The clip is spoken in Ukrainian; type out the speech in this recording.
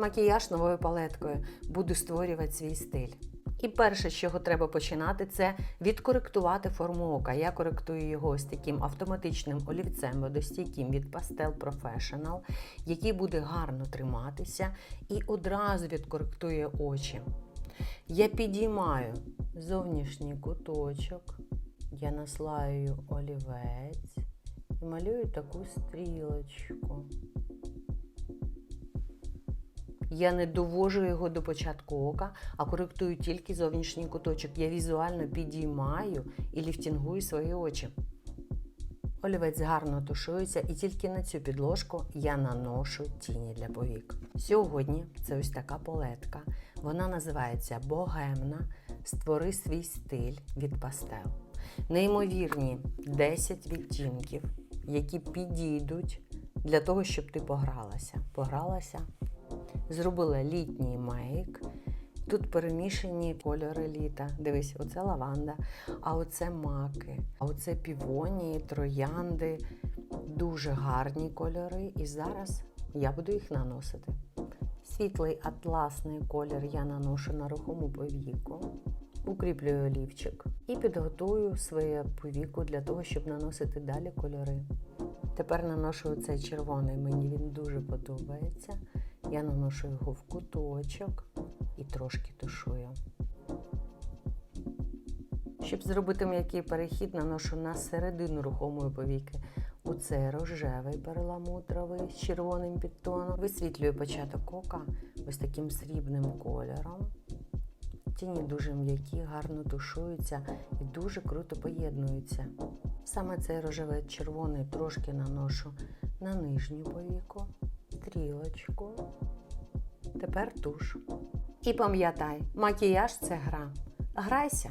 макіяж новою палеткою. Буду створювати свій стиль. І перше, з чого треба починати, це відкоректувати форму ока. Я коректую його ось таким автоматичним олівцем водостійким від Pastel Professional, який буде гарно триматися і одразу відкоректує очі. Я підіймаю зовнішній куточок, я наслаю олівець і малюю таку стрілочку. Я не довожу його до початку ока, а коректую тільки зовнішній куточок. Я візуально підіймаю і ліфтінгую свої очі. Олівець гарно тушується, і тільки на цю підложку я наношу тіні для повік. Сьогодні це ось така палетка. Вона називається Богемна. Створи свій стиль від пастел. Неймовірні 10 відтінків, які підійдуть для того, щоб ти погралася. Погралася, зробила літній мейк. Тут перемішані кольори літа. Дивись, оце лаванда, а оце маки, а оце півонії, троянди. Дуже гарні кольори. І зараз я буду їх наносити. Світлий атласний колір я наношу на рухому повіку, укріплюю олівчик і підготую своє повіку для того, щоб наносити далі кольори. Тепер наношу цей червоний, мені він дуже подобається. Я наношу його в куточок і трошки тушую. Щоб зробити м'який перехід, наношу на середину рухомої повіки. Оце рожевий перламутровий з червоним підтоном. Висвітлюю початок ока ось таким срібним кольором. Тіні дуже м'які, гарно тушуються і дуже круто поєднуються. Саме цей рожевий червоний трошки наношу на нижню повіку, стрілочку. Тепер туш. І пам'ятай, макіяж це гра. Грайся!